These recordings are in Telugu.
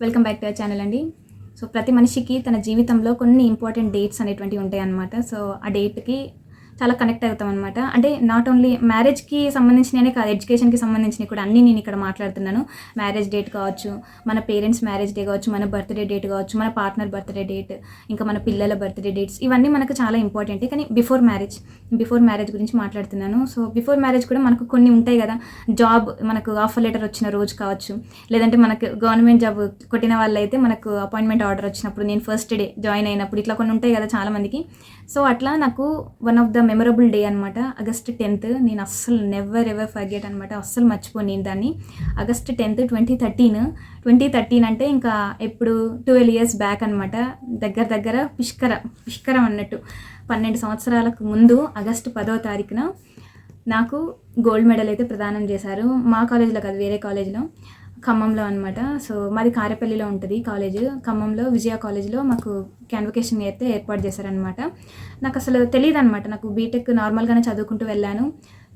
Welcome back to our channel అండి సో ప్రతి మనిషికి తన జీవితంలో కొన్ని ఇంపార్టెంట్ డేట్స్ అనేటువంటివి ఉంటాయి అన్నమాట సో ఆ డేట్కి చాలా కనెక్ట్ అవుతాం అనమాట అంటే నాట్ ఓన్లీ మ్యారేజ్కి సంబంధించిననే కాదు ఎడ్యుకేషన్కి సంబంధించినవి కూడా అన్నీ నేను ఇక్కడ మాట్లాడుతున్నాను. మ్యారేజ్ డేట్ కావచ్చు మన పేరెంట్స్ మ్యారేజ్ డే కావచ్చు మన బర్త్డే డేట్ కావచ్చు మన పార్ట్నర్ బర్త్డే డేట్ ఇంకా మన పిల్లల బర్త్డే డేట్స్ ఇవన్నీ మనకు చాలా ఇంపార్టెంట్ కానీ బిఫోర్ మ్యారేజ్ బిఫోర్ మ్యారేజ్ గురించి మాట్లాడుతున్నాను. సో బిఫోర్ మ్యారేజ్ కూడా మనకు కొన్ని ఉంటాయి కదా. జాబ్ మనకు ఆఫర్ లెటర్ వచ్చిన రోజు కావచ్చు లేదంటే మనకు గవర్నమెంట్ జాబ్ కొట్టిన వాళ్ళైతే మనకు అపాయింట్మెంట్ ఆర్డర్ వచ్చినప్పుడు నేను ఫస్ట్ డే జాయిన్ అయినప్పుడు ఇట్లా కొన్ని ఉంటాయి కదా చాలామందికి. సో అట్లా నాకు one of the memorable day అనమాట ఆగస్ట్ టెన్త్ నేను అస్సలు నెవర్ ఎవర్ ఫర్గెట్ అనమాట అస్సలు మర్చిపోను నేను దాన్ని. August tenth twenty thirteen twenty thirteen అంటే ఇంకా ఎప్పుడు ట్వెల్వ్ ఇయర్స్ బ్యాక్ అనమాట దగ్గర దగ్గర పుష్కర పుష్కరం అన్నట్టు. పన్నెండు సంవత్సరాలకు ముందు ఆగస్ట్ పదో తారీఖున నాకు గోల్డ్ మెడల్ అయితే ప్రదానం చేశారు. మా కాలేజీలో కాదు వేరే కాలేజీలో ఖమ్మంలో అనమాట సో మాది కారేపల్లిలో ఉంటుంది కాలేజ్. ఖమ్మంలో విజయ కాలేజ్లో మాకు క్యాన్వకేషన్ అయితే ఏర్పాటు చేశారనమాట నాకు అసలు తెలియదు అనమాట నాకు బీటెక్ నార్మల్గానే చదువుకుంటూ వెళ్ళాను.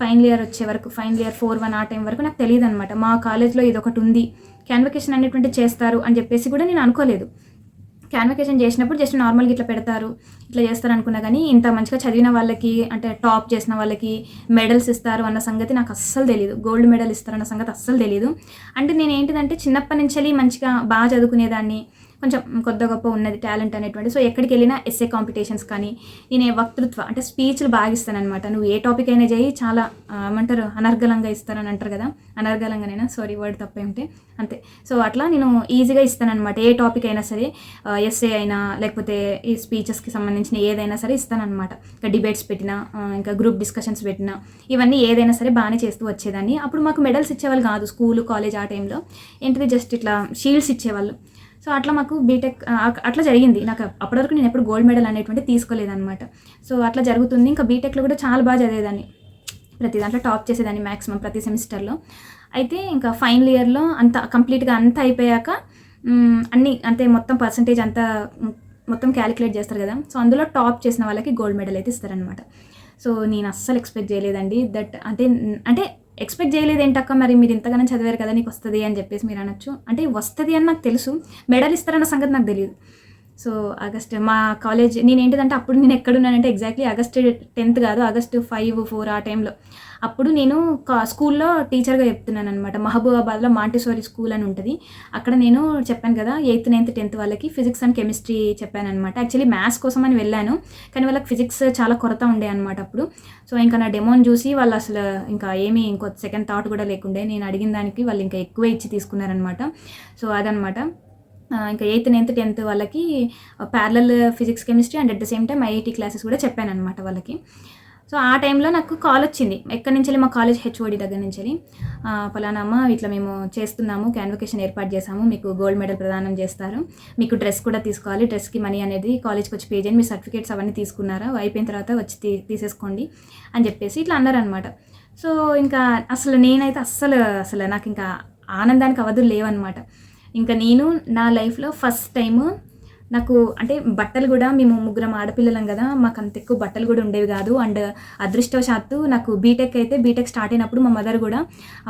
ఫైనల్ ఇయర్ వచ్చే వరకు ఫైనల్ ఇయర్ ఫోర్ వన్ ఆ టైం వరకు నాకు తెలియదు అనమాట మా కాలేజ్లో ఇది ఒకటి ఉంది. క్యాన్వకేషన్ అనేటువంటి చేస్తారు అని చెప్పేసి కూడా నేను అనుకోలేదు. క్యాన్వికేషన్ చేసినప్పుడు జస్ట్ నార్మల్గా ఇట్లా పెడతారు ఇట్లా చేస్తారు అనుకున్నా కానీ ఇంత మంచిగా చదివిన వాళ్ళకి అంటే టాప్ చేసిన వాళ్ళకి మెడల్స్ ఇస్తారు అన్న సంగతి నాకు అస్సలు తెలియదు గోల్డ్ మెడల్ ఇస్తారన్న సంగతి అస్సలు తెలియదు అంటే నేను ఏంటిదంటే చిన్నప్పటి నుంచి మంచిగా బాగా చదువుకునేదాన్ని కొంచెం కొద్ది గొప్ప ఉన్నది టాలెంట్ అనేటువంటి సో ఎక్కడికి వెళ్ళినా ఎస్ఏ కాంపిటీషన్స్ కానీ నేను వక్తృత్వ అంటే స్పీచ్లు బాగా ఇస్తానమాట నువ్వు ఏ టాపిక్ అయినా చేయి చాలా ఏమంటారు అనర్గళంగా ఇస్తానని అంటారు కదా? అనర్గలంగానైనా సారీ వర్డ్ తప్పే ఉంటే. అంతే. సో అట్లా నేను ఈజీగా ఇస్తానమాట ఏ టాపిక్ అయినా సరే ఎస్ఏ అయినా లేకపోతే ఈ స్పీచెస్కి సంబంధించిన ఏదైనా సరే ఇస్తానమాట ఇంకా డిబేట్స్ పెట్టినా ఇంకా గ్రూప్ డిస్కషన్స్ పెట్టినా ఇవన్నీ ఏదైనా సరే బాగానే చేస్తూ వచ్చేదాన్ని. అప్పుడు మాకు మెడల్స్ ఇచ్చేవాళ్ళు కాదు స్కూల్ కాలేజ్ ఆ టైంలో ఏంటిది? జస్ట్ ఇట్లా షీల్డ్స్ ఇచ్చేవాళ్ళు. సో అట్లా మాకు బీటెక్ అట్లా జరిగింది. నాకు అప్పటి వరకు నేను ఎప్పుడు గోల్డ్ మెడల్ అనేటువంటి తీసుకోలేదనమాట సో అట్లా జరుగుతుంది. ఇంకా బీటెక్లో కూడా చాలా బాగా చదివేదాన్ని. ప్రతి దాంట్లో టాప్ చేసేదాన్ని మ్యాక్సిమం ప్రతి సెమిస్టర్లో. అయితే ఇంకా ఫైనల్ ఇయర్లో అంత కంప్లీట్గా అంతా అయిపోయాక అన్ని అంటే మొత్తం పర్సంటేజ్ అంతా మొత్తం క్యాలిక్యులేట్ చేస్తారు కదా. సో అందులో టాప్ చేసిన వాళ్ళకి గోల్డ్ మెడల్ అయితే ఇస్తారనమాట సో నేను అస్సలు ఎక్స్పెక్ట్ చేయలేదండి. దట్ అంటే అంటే ఎక్స్పెక్ట్ చేయలేదు ఏంటక్క మరి మీరు ఇంతగానో చదివారు కదా నీకు వస్తుంది అని చెప్పేసి మీరు అనొచ్చు. అంటే వస్తుంది అని నాకు తెలుసు. మెడల్ ఇస్తారన్న సంగతి నాకు తెలియదు. సో ఆగస్ట్ మా కాలేజ్ నేను ఏంటిదంటే అప్పుడు నేను ఎక్కడున్నానంటే ఎగ్జాక్ట్లీ ఆగస్ట్ టెన్త్ కాదు ఆగస్ట్ ఫైవ్ ఫోర్ ఆ టైంలో. అప్పుడు నేను కా- స్కూల్లో టీచర్గా చెప్తున్నాను అనమాట మహబూబాబాద్లో మాంటిసోరీ స్కూల్ అని ఉంటుంది. అక్కడ నేను చెప్పాను కదా ఎయిత్ నైన్త్ టెన్త్ వాళ్ళకి ఫిజిక్స్ అండ్ కెమిస్ట్రీ చెప్పాను అనమాట యాక్చువల్లీ మ్యాథ్స్ కోసం అని వెళ్ళాను కానీ వాళ్ళకి ఫిజిక్స్ చాలా కొరత ఉండే అనమాట అప్పుడు. సో ఇంకా నా డెమోని చూసి వాళ్ళు అసలు ఇంకా ఏమీ ఇంకో సెకండ్ థాట్ కూడా లేకుండే నేను అడిగిన దానికి వాళ్ళు ఇంకా ఎక్కువ ఇచ్చి తీసుకున్నారనమాట సో అదనమాట ఇంకా ఎయిత్ నైన్త్ టెన్త్ వాళ్ళకి parallel physics chemistry and at the same time IIT classes కూడా చెప్పాను అనమాట వాళ్ళకి. సో ఆ టైంలో నాకు కాల్ వచ్చింది. ఎక్కడి నుంచి వెళ్ళి మా కాలేజ్ హెచ్ఓడి దగ్గర నుంచి ఫలానా అమ్మ ఇట్లా మేము చేస్తున్నాము క్యాన్వకేషన్ ఏర్పాటు చేసాము మీకు గోల్డ్ మెడల్ ప్రదానం చేస్తారు మీకు డ్రెస్ కూడా తీసుకోవాలి డ్రెస్కి మనీ అనేది కాలేజ్కి వచ్చి పే చేయండి మీ సర్టిఫికేట్స్ అవన్నీ తీసుకున్నారా అయిపోయిన తర్వాత వచ్చి తీ తీసేసుకోండి అని చెప్పేసి ఇట్లా అన్నారనమాట సో ఇంకా అసలు నేనైతే అస్సలు అసలు నాకు ఇంకా ఆనందానికి అవధులు లేవన్నమాట. ఇంకా నేను నా లైఫ్లో ఫస్ట్ టైము నాకు అంటే బట్టలు కూడా మేము ముగ్గురం ఆడపిల్లలం కదా మాకు అంత ఎక్కువ బట్టలు కూడా ఉండేవి కాదు. అండ్ అదృష్టవశాత్తు నాకు బీటెక్ అయితే బీటెక్ స్టార్ట్ అయినప్పుడు మా మదర్ కూడా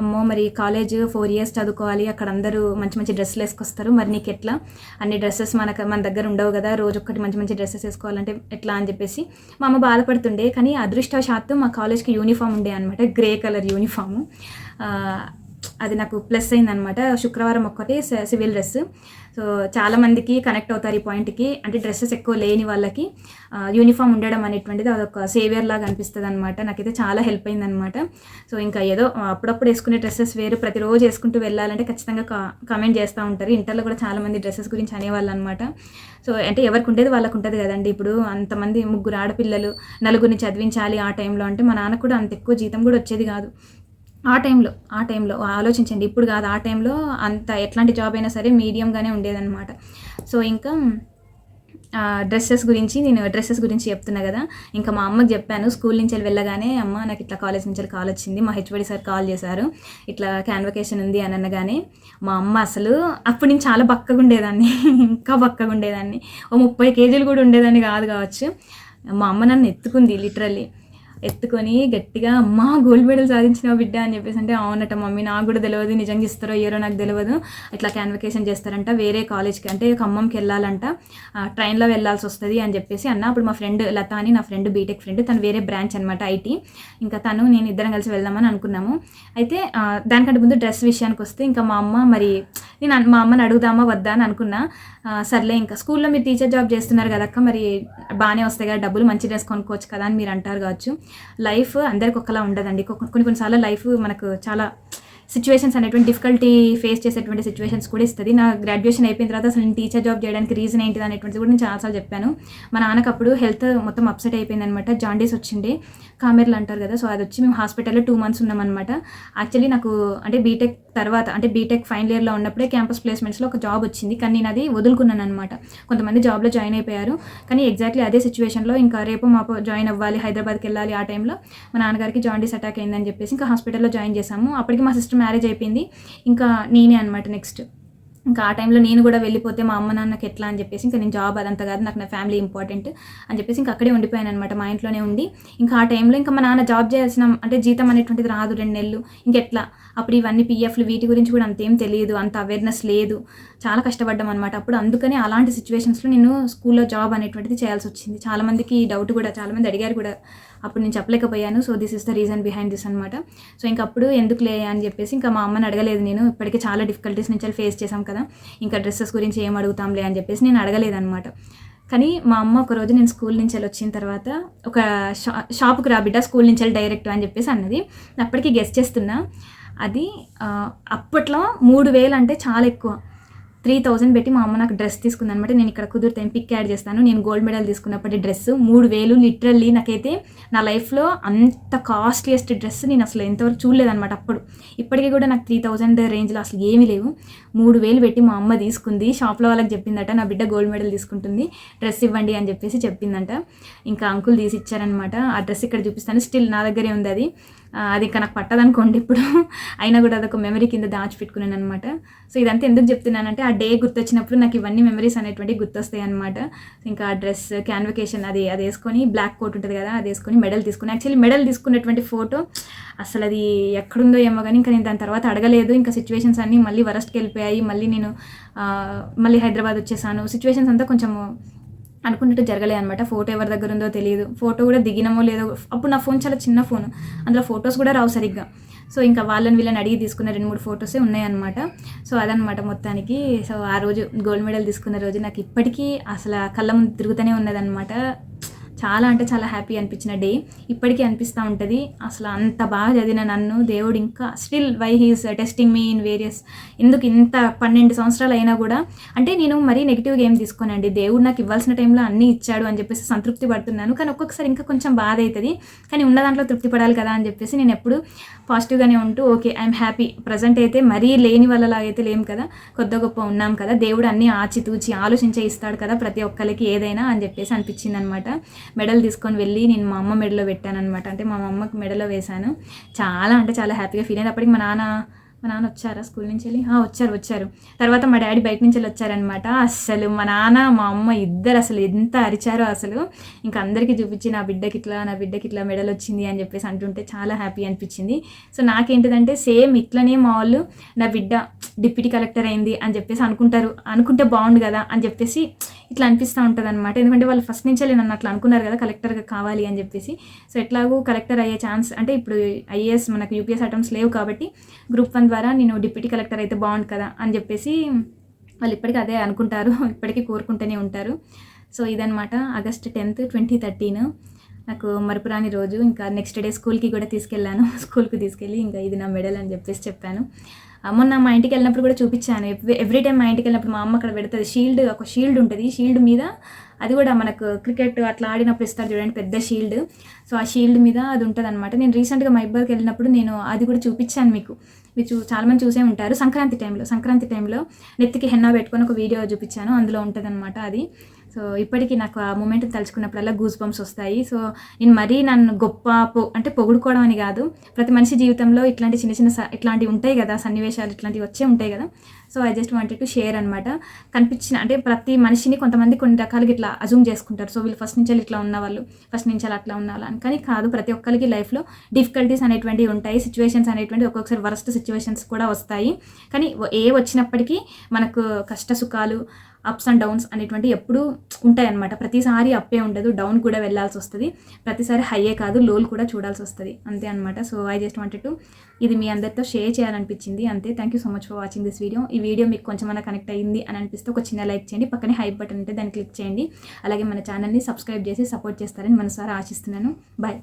అమ్మో మరి కాలేజ్ ఫోర్ ఇయర్స్ చదువుకోవాలి అక్కడ అందరూ మంచి మంచి డ్రెస్సులు వేసుకొస్తారు మరి నీకు ఎట్లా? అన్ని డ్రెస్సెస్ మనకు మన దగ్గర ఉండవు కదా రోజు ఒక్కటి మంచి మంచి డ్రెస్సెస్ వేసుకోవాలంటే ఎట్లా? అని చెప్పేసి మా అమ్మ బాధపడుతుండే. కానీ అదృష్టవశాత్తు మా కాలేజ్కి యూనిఫామ్ ఉండే అనమాట గ్రే కలర్ యూనిఫాము అది నాకు ప్లస్ అయిందనమాట శుక్రవారం ఒక్కటి సివిల్ డ్రెస్. సో చాలామందికి కనెక్ట్ అవుతారు ఈ పాయింట్కి అంటే డ్రెస్సెస్ ఎక్కువ లేని వాళ్ళకి యూనిఫామ్ ఉండడం అనేటువంటిది అదొక సేవియర్ లాగా అనిపిస్తుంది అనమాట నాకైతే చాలా హెల్ప్ అయిందనమాట సో ఇంకా ఏదో అప్పుడప్పుడు వేసుకునే డ్రెస్సెస్ వేరు. ప్రతిరోజు వేసుకుంటూ వెళ్ళాలంటే ఖచ్చితంగా కామెంట్ చేస్తూ ఉంటారు. ఇంటర్లో కూడా చాలామంది డ్రెస్సెస్ గురించి అనేవాళ్ళు అనమాట సో అంటే ఎవరికి ఉండేది వాళ్ళకు ఉంటుంది కదండి. ఇప్పుడు అంతమంది ముగ్గురు ఆడపిల్లలు నలుగురిని చదివించాలి ఆ టైంలో అంటే మా నాన్న కూడా అంత ఎక్కువ జీతం కూడా వచ్చేది కాదు. ఆ టైంలో ఆ టైంలో ఆలోచించండి. ఇప్పుడు కాదు ఆ టైంలో అంత ఎట్లాంటి జాబ్ అయినా సరే మీడియంగానే ఉండేదన్నమాట. సో ఇంకా డ్రెస్సెస్ గురించి నేను డ్రెస్సెస్ గురించి చెప్తున్నా కదా. ఇంకా మా అమ్మకి చెప్పాను స్కూల్ నుంచి వెళ్ళి వెళ్ళగానే అమ్మ నాకు ఇట్లా కాలేజ్ నుంచి వెళ్ళి కాల్ వచ్చింది. మా హెచ్ఓడి సార్ కాల్ చేశారు. ఇట్లా క్యాన్వకేషన్ ఉంది అని అనగానే మా అమ్మ అసలు అప్పుడు నేను చాలా బక్కగా ఉండేదాన్ని. ఇంకా బక్కగా ఉండేదాన్ని. ఓ ముప్పై కేజీలు కూడా ఉండేదాన్ని కాదు కావచ్చు. మా అమ్మ నన్ను ఎత్తుకుంది లిటరల్లీ. ఎత్తుకొని గట్టిగా అమ్మా గోల్డ్ మెడల్ సాధించిన బిడ్డ అని చెప్పేసి అంటే అవునట మమ్మీ నాకు కూడా తెలియదు నిజంగా ఇస్తారో ఇయ్యరో నాకు తెలియదు ఇట్లా క్యాన్వకేషన్ చేస్తారంట వేరే కాలేజ్కి అంటే ఖమ్మంకి వెళ్ళాలంట. ట్రైన్లో వెళ్ళాల్సి వస్తుంది అని చెప్పేసి అన్న. అప్పుడు మా ఫ్రెండ్ లత అని నా ఫ్రెండ్ బీటెక్ ఫ్రెండ్ తను వేరే బ్రాంచ్ అనమాట ఐటీ ఇంకా తను నేను ఇద్దరం కలిసి వెళ్దామని అనుకున్నాము. అయితే దానికంటే ముందు డ్రెస్ విషయానికి వస్తే ఇంకా మా అమ్మ మరి నేను మా అమ్మని అడుగుదామా వద్దా అని అనుకున్నా. సర్లే ఇంకా స్కూల్లో మీరు టీచర్ జాబ్ చేస్తున్నారు కదక్క మరి బాగానే వస్తాయి కదా డబ్బులు మంచి డ్రెస్ కొనుక్కోవచ్చు కదా అని మీరు అంటారు కావచ్చు. లైఫ్ అందరికి ఒకలా ఉండదండి కొన్ని కొన్నిసార్లు లైఫ్ మనకు చాలా సిచ్యువేషన్స్ అనేటువంటి డిఫికల్టీ ఫేస్ చేసేటువంటి సిచ్యువేషన్స్ కూడా ఇస్తుంది. నా గ్రాడ్యుయేషన్ అయిపోయిన తర్వాత అసలు నేను టీచర్ జాబ్ చేయడానికి రీజన్ ఏంటిది అనేటువంటిది కూడా నేను చాలాసార్లు చెప్పాను. మా నాన్నకు అప్పుడు హెల్త్ మొత్తం అప్సెట్ అయిపోయింది అనమాట జాండీస్ వచ్చింది. కామెర్లు అంటారు కదా సో అది వచ్చి మేము హాస్పిటల్లో టూ మంత్స్ ఉన్నామన్నమాట. యాక్చువల్లీ నాకు అంటే బీటెక్ తర్వాత అంటే బీటెక్ ఫైనల్ ఇయర్లో ఉన్నప్పుడే క్యాంపస్ ప్లేస్మెంట్స్లో ఒక జాబ్ వచ్చింది. కానీ నేను అది వదులుకున్నాను అనమాట కొంతమంది జాబ్లో జాయిన్ అయిపోయారు. కానీ ఎగ్జాక్ట్లీ అదే సిచ్యువేషన్లో ఇంకా రేపు మాపు జాయిన్ అవ్వాలి హైదరాబాద్కి వెళ్ళాలి ఆ టైంలో మా నాన్నగారికి జాండీస్ అటాక్ అయిందని చెప్పేసి ఇంకా హాస్పిటల్లో జాయిన్ చేశాము. అప్పటికి మా సిస్టర్ మ్యారేజ్ అయిపోయింది. ఇంకా నేనే అనమాట నెక్స్ట్ ఇంకా ఆ టైంలో నేను కూడా వెళ్ళిపోతే మా అమ్మ నాన్నకి ఎట్లా అని చెప్పేసి ఇంకా నేను జాబ్ అదంతా కాదు నాకు నా ఫ్యామిలీ ఇంపార్టెంట్ అని చెప్పేసి ఇంకా అక్కడే ఉండిపోయాను అనమాట మా ఇంట్లోనే ఉండి. ఇంకా ఆ టైంలో ఇంకా మా నాన్న జాబ్ చేయాల్సిన అంటే జీతం అనేటువంటిది రాదు రెండు నెలలు. ఇంకెట్లా అప్పుడు ఇవన్నీ పిఎఫ్లు వీటి గురించి కూడా అంతేం తెలియదు అంత అవేర్నెస్ లేదు. చాలా కష్టపడ్డాం అనమాట అప్పుడు అందుకని అలాంటి సిచ్యువేషన్స్లో నేను స్కూల్లో జాబ్ అనేటువంటిది చేయాల్సి వచ్చింది. చాలామందికి డౌట్ కూడా చాలామంది అడిగారు కూడా అప్పుడు నేను చెప్పలేకపోయాను. So this is the reason behind this అనమాట సో ఇంక అప్పుడు ఎందుకులే అని చెప్పేసి ఇంకా మా అమ్మని అడగలేదు నేను. ఇప్పటికే చాలా డిఫికల్టీస్ నుంచి ఫేస్ చేశాం కదా. ఇంకా డ్రెస్సెస్ గురించి ఏం అడుగుతాంలే అని చెప్పేసి నేను అడగలేదు అనమాట కానీ మా అమ్మ ఒక రోజు నేను స్కూల్ నుంచి వెళ్ళి వచ్చిన తర్వాత ఒక షా షాప్కి రా బిడ్డ స్కూల్ నుంచి వెళ్ళి డైరెక్ట్ అని చెప్పేసి అన్నది. అప్పటికి గెస్ట్ చేస్తున్నా. అది అప్పట్లో మూడు వేలు అంటే చాలా ఎక్కువ. త్రీ థౌజండ్ పెట్టి మా అమ్మ నాకు డ్రెస్ తీసుకుంది అనమాట నేను ఇక్కడ కుదిరితే పిక్ యాడ్ చేస్తాను. నేను గోల్డ్ మెడల్ తీసుకున్నప్పటి డ్రెస్ మూడు వేలు లిటరల్లీ నాకైతే నా లైఫ్లో అంత కాస్ట్లీయెస్ట్ డ్రెస్ నేను అసలు ఎంతవరకు చూడలేదనమాట అప్పుడు. ఇప్పటికీ కూడా నాకు త్రీ థౌజండ్ రేంజ్లో అసలు ఏమీ లేవు. మూడు వేలు పెట్టి మా అమ్మ తీసుకుంది. షాప్లో వాళ్ళకి చెప్పిందట నా బిడ్డ గోల్డ్ మెడల్ తీసుకుంటుంది. డ్రెస్ ఇవ్వండి అని చెప్పేసి చెప్పిందంట. ఇంకా అంకుల్ తీసి ఇచ్చారనమాట ఆ డ్రెస్ ఇక్కడ చూపిస్తాను. స్టిల్ నా దగ్గరే ఉంది అది. అది ఇంకా నాకు పట్టదనుకోండి ఇప్పుడు. అయినా కూడా అదొక మెమరీ కింద దాచిపెట్టుకున్నాను అనమాట సో ఇదంతా ఎందుకు చెప్తున్నానంటే ఆ డే గుర్తొచ్చినప్పుడు నాకు ఇవన్నీ మెమరీస్ అనేటువంటివి గుర్తొస్తాయి అనమాట ఇంకా ఆ డ్రెస్ క్యాన్వకేషన్ అది అది వేసుకొని బ్లాక్ కోట్ ఉంటుంది కదా అది వేసుకొని మెడల్ తీసుకుని యాక్చువల్లీ మెడల్ తీసుకున్నటువంటి ఫోటో అసలు అది ఎక్కడుందో ఏమో కానీ ఇంకా నేను దాని తర్వాత అడగలేదు. ఇంకా సిచ్యువేషన్స్ అన్నీ మళ్ళీ వరస్ట్కి వెళ్ళిపోయాయి. మళ్ళీ నేను మళ్ళీ హైదరాబాద్ వచ్చేసాను. సిచ్యువేషన్స్ అంతా కొంచెము అనుకున్నట్టు జరగలేదు అనమాట ఫోటో ఎవరి దగ్గర ఉందో తెలియదు. ఫోటో కూడా దిగినమో లేదో అప్పుడు నా ఫోన్ చాలా చిన్న ఫోన్ అందులో ఫొటోస్ కూడా రావు సరిగ్గా. సో ఇంకా వాళ్ళని వీళ్ళని అడిగి తీసుకున్న రెండు మూడు ఫొటోసే ఉన్నాయన్నమాట. సో అదనమాట మొత్తానికి. సో ఆ రోజు గోల్డ్ మెడల్ తీసుకున్న రోజు నాకు ఇప్పటికీ అసలు ఆ కళ్ళ ముందు తిరుగుతూనే ఉన్నదనమాట చాలా అంటే చాలా హ్యాపీ అనిపించిన డే ఇప్పటికీ అనిపిస్తూ ఉంటుంది. అసలు అంత బాగా చదివిన నన్ను దేవుడు ఇంకా still why he's testing me in various ఎందుకు ఇంత పన్నెండు సంవత్సరాలు అయినా కూడా అంటే నేను మరీ నెగిటివ్గా ఏం తీసుకోనండి. దేవుడు నాకు ఇవ్వాల్సిన టైంలో అన్నీ ఇచ్చాడు అని చెప్పేసి సంతృప్తి పడుతున్నాను. కానీ ఒక్కొక్కసారి ఇంకా కొంచెం బాధ అవుతుంది కానీ ఉన్న దాంట్లో తృప్తి పడాలి కదా అని చెప్పేసి నేను ఎప్పుడు పాజిటివ్గానే ఉంటూ ఓకే ఐఎమ్ హ్యాపీ ప్రజెంట్ అయితే మరీ లేని వాళ్ళలాగైతే లేం కదా. కొద్ది గొప్ప ఉన్నాం కదా. దేవుడు అన్నీ ఆచితూచి ఆలోచించే ఇస్తాడు కదా ప్రతి ఒక్కరికి ఏదైనా అని చెప్పేసి అనిపించింది అనమాట మెడల్ తీసుకొని వెళ్ళి నేను మా అమ్మ మెడలో పెట్టాను అనమాట అంటే మా అమ్మకి మెడలో వేశాను. చాలా అంటే చాలా హ్యాపీగా ఫీల్ అయింది అప్పటికి మా నాన్న మా నాన్న వచ్చారా స్కూల్ నుంచి వెళ్ళి? "ఆ, వచ్చారు వచ్చారు. తర్వాత మా డాడీ బయట నుంచి వెళ్ళి వచ్చారనమాట అస్సలు మా నాన్న మా అమ్మ ఇద్దరు అసలు ఎంత అరిచారో అసలు. ఇంకా అందరికీ చూపించి నా బిడ్డకి ఇట్లా నా బిడ్డకి ఇట్లా మెడల్ వచ్చింది అని చెప్పేసి అంటుంటే చాలా హ్యాపీ అనిపించింది. సో నాకేంటిదంటే సేమ్ ఇట్లనే మా వాళ్ళు నా బిడ్డ డిప్యూటీ కలెక్టర్ అయింది అని చెప్పేసి అనుకుంటారు. అనుకుంటే బాగుండు కదా అని చెప్పేసి ఇట్లా అనిపిస్తూ ఉంటుంది అనమాట ఎందుకంటే వాళ్ళు ఫస్ట్ నుంచే నన్ను అట్లా అనుకున్నారు కదా కలెక్టర్గా కావాలి అని చెప్పేసి. సో ఎట్లాగూ కలెక్టర్ అయ్యే ఛాన్స్ అంటే ఇప్పుడు ఐఏఎస్ మనకు యూపీఎస్ ఐటమ్స్ లేవు కాబట్టి గ్రూప్ వన్ ద్వారా నేను డిప్యూటీ కలెక్టర్ అయితే బాగుండు కదా అని చెప్పేసి వాళ్ళు ఇప్పటికీ అదే అనుకుంటారు. ఇప్పటికీ కోరుకుంటూనే ఉంటారు. సో ఇదనమాట ఆగస్ట్ టెన్త్ ట్వంటీ థర్టీన్ నాకు మరపురాని రోజు ఇంకా నెక్స్ట్ డే స్కూల్కి కూడా తీసుకెళ్ళాను. స్కూల్కి తీసుకెళ్ళి ఇంకా ఇది నా మెడల్ అని చెప్పేసి చెప్పాను. మొన్న మా ఇంటికి వెళ్ళినప్పుడు కూడా చూపించాను. ఎవ్రీ టైం మా ఇంటికి వెళ్ళినప్పుడు మా అమ్మ అక్కడ పెడుతుంది షీల్డ్ ఒక షీల్డ్ ఉంటుంది. షీల్డ్ మీద అది కూడా మనకు క్రికెట్ అట్లా ఆడినప్పుడు ఇస్తారు చూడండి పెద్ద షీల్డ్ సో ఆ షీల్డ్ మీద అది ఉంటుంది అనమాట నేను రీసెంట్గా మైబాద్కి వెళ్ళినప్పుడు నేను అది కూడా చూపించాను మీకు. మీరు చూ చాలామంది చూసే ఉంటారు. సంక్రాంతి టైంలో సంక్రాంతి టైంలో నెత్తికి హెన్నా పెట్టుకొని ఒక వీడియో చూపించాను. అందులో ఉంటుంది అది. సో ఇప్పటికీ నాకు ఆ మూమెంట్ తలుచుకున్నప్పుడల్లా గూస్ బంప్స్ వస్తాయి. సో నేను మరీ నన్ను గొప్ప పొ అంటే పొగుడుకోవడం అని కాదు. ప్రతి మనిషి జీవితంలో ఇట్లాంటి చిన్న చిన్న స- ఇట్లాంటివి ఉంటాయి కదా సన్నివేశాలు ఇట్లాంటివి వచ్చే ఉంటాయి కదా. So I just wanted to share అనమాట కనిపించిన అంటే ప్రతి మనిషిని కొంతమంది కొన్ని రకాలుగా ఇట్లా అజూమ్ చేసుకుంటారు. సో వీళ్ళు ఫస్ట్ నుంచి ఇట్లా ఉన్న వాళ్ళు ఫస్ట్ నుంచి అట్లా ఉన్న అని. కానీ కాదు ప్రతి ఒక్కరికి లైఫ్లో డిఫికల్టీస్ అనేటువంటివి ఉంటాయి సిచ్యువేషన్స్ అనేటువంటి ఒక్కొక్కసారి వరస్ట్ సిచ్యువేషన్స్ కూడా వస్తాయి. కానీ ఏ వచ్చినప్పటికీ మనకు కష్ట సుఖాలు అప్స్ అండ్ డౌన్స్ అనేటువంటి ఎప్పుడూ ఉంటాయి అనమాట ప్రతిసారి అప్పే ఉండదు డౌన్ కూడా వెళ్ళాల్సి వస్తుంది. ప్రతిసారి హైయే కాదు లోల్ కూడా చూడాల్సి వస్తుంది. అంతే అనమాట so I just wanted to ఇది మీ అందరితో షేర్ చేయాలనిపించింది. అంతే. Thank you so much for watching this video ఈ వీడియో మీకు కొంచెం కనెక్ట్ అయ్యింది అని అనిపిస్తే ఒక చిన్న లైక్ చేయండి. పక్కనే హై బటన్ ఉంటే దాన్ని క్లిక్ చేయండి. అలాగే మన ఛానల్ని సబ్స్క్రైబ్ చేసి సపోర్ట్ చేస్తారని మనసారా ఆశిస్తున్నాను. బాయ్